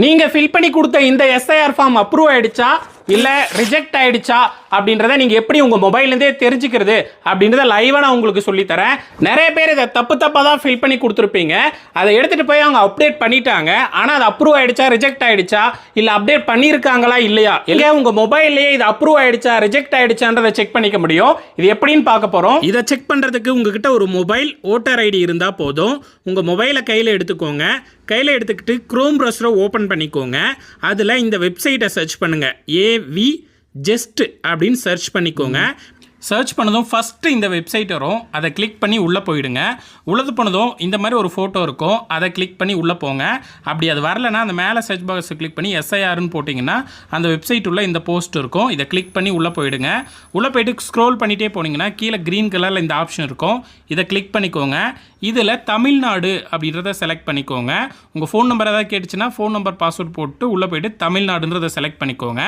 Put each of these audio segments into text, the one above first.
நீங்கள் ஃபில் பண்ணி கொடுத்த இந்த எஸ்ஐஆர் ஃபார்ம் அப்ரூவ் ஆயிடுச்சா? இல்லை ரிஜெக்ட் ஆகிடுச்சா அப்படின்றத நீங்கள் எப்படி உங்கள் மொபைல்லேருந்தே தெரிஞ்சுக்கிறது அப்படின்றத லைவாக நான் உங்களுக்கு சொல்லித்தரேன் நிறைய பேர் இதை தப்பு தப்பாக தான் ஃபில் பண்ணி கொடுத்துருப்பீங்க. அதை எடுத்துகிட்டு போய் அவங்க அப்டேட் பண்ணிட்டாங்க. ஆனால் அது அப்ரூவ் ஆகிடுச்சா ரிஜெக்ட் ஆகிடுச்சா இல்லை அப்டேட் பண்ணியிருக்காங்களா இல்லையா? இல்லையா உங்கள் மொபைல்லையே இது அப்ரூவ் ஆகிடுச்சா ரிஜெக்ட் ஆயிடுச்சான்றதை செக் பண்ணிக்க முடியும். இது எப்படின்னு பார்க்க போகிறோம் இதை செக் பண்ணுறதுக்கு உங்ககிட்ட ஒரு மொபைல் ஓட்டர் ஐடி இருந்தால் போதும். உங்கள் மொபைலை கையில் எடுத்துக்கோங்க. கையில் எடுத்துக்கிட்டு க்ரோம் ப்ரௌசரை ஓப்பன் பண்ணிக்கோங்க. அதில் இந்த வெப்சைட்டை சர்ச் பண்ணுங்கள் ஏவி ஜெஸ்ட் அப்படின்னு சர்ச் பண்ணிக்கோங்க. சர்ச் பண்ணதும் ஃபஸ்ட்டு இந்த வெப்சைட் வரும். அதை கிளிக் பண்ணி உள்ளே போயிடுங்க. உள்ளது போனதும் இந்த மாதிரி ஒரு ஃபோட்டோ இருக்கும். அதை கிளிக் பண்ணி உள்ளே போங்க. அப்படி அது வரலன்னா அந்த மேலே சர்ச் பாக்ஸை கிளிக் பண்ணி எஸ்ஐஆர்னு போட்டிங்கன்னா அந்த வெப்சைட் உள்ளே இந்த போஸ்ட் இருக்கும். இதை கிளிக் பண்ணி உள்ளே போயிடுங்க. உள்ளே போயிட்டு ஸ்க்ரோல் பண்ணிகிட்டே போனீங்கன்னா கீழே க்ரீன் கலரில் இந்த ஆப்ஷன் இருக்கும். இதை கிளிக் பண்ணிக்கோங்க. இதில் தமிழ்நாடு அப்படின்றத செலக்ட் பண்ணிக்கோங்க. உங்கள் ஃபோன் நம்பர் ஏதாவது கேட்டுச்சுன்னா ஃபோன் நம்பர் பாஸ்வேர்ட் போட்டு உள்ளே போயிட்டு தமிழ்நாடுன்றதை செலக்ட் பண்ணிக்கோங்க.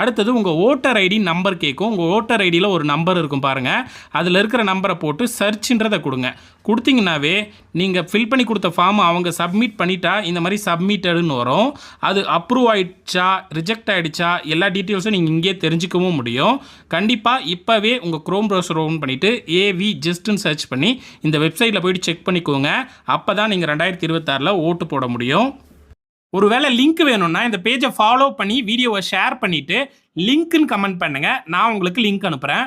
அடுத்தது உங்கள் ஓட்டர் ஐடி நம்பர் கேட்கும் உங்கள் ஓட்டர் ஐடியில் ஒரு நம்பர் இருக்கும் பாருங்கள் அதில் இருக்கிற நம்பரை போட்டு சர்ச்ன்றதை கொடுங்க. கொடுத்தீங்கன்னாவே நீங்கள் ஃபில் பண்ணி கொடுத்த ஃபார்மை அவங்க சப்மிட் பண்ணிட்டா இந்த மாதிரி சப்மிட்டடுன்னு வரும். அது அப்ரூவ் ஆயிடுச்சா ரிஜெக்ட் ஆகிடுச்சா எல்லா டீட்டெயில்ஸும் நீங்கள் இங்கேயே தெரிஞ்சுக்கவும் முடியும். கண்டிப்பாக இப்போவே உங்கள் க்ரோம் ப்ரௌசர் ஓப்பன் பண்ணிவிட்டு ஏவி ஜஸ்ட்டுன்னு சர்ச் பண்ணி இந்த வெப்சைட்டில் போயிட்டு செக் பண்ணிக்கோங்க. அப்போ தான் நீங்கள் ரெண்டாயிரத்தி இருபத்தாறில் ஓட்டு போட முடியும். ஒருவேளை லிங்க் வேணும்னா இந்த பேஜை ஃபாலோ பண்ணி வீடியோவை ஷேர் பண்ணிவிட்டு லிங்க்குன்னு கமெண்ட் பண்ணுங்கள் நான் உங்களுக்கு லிங்க் அனுப்புகிறேன்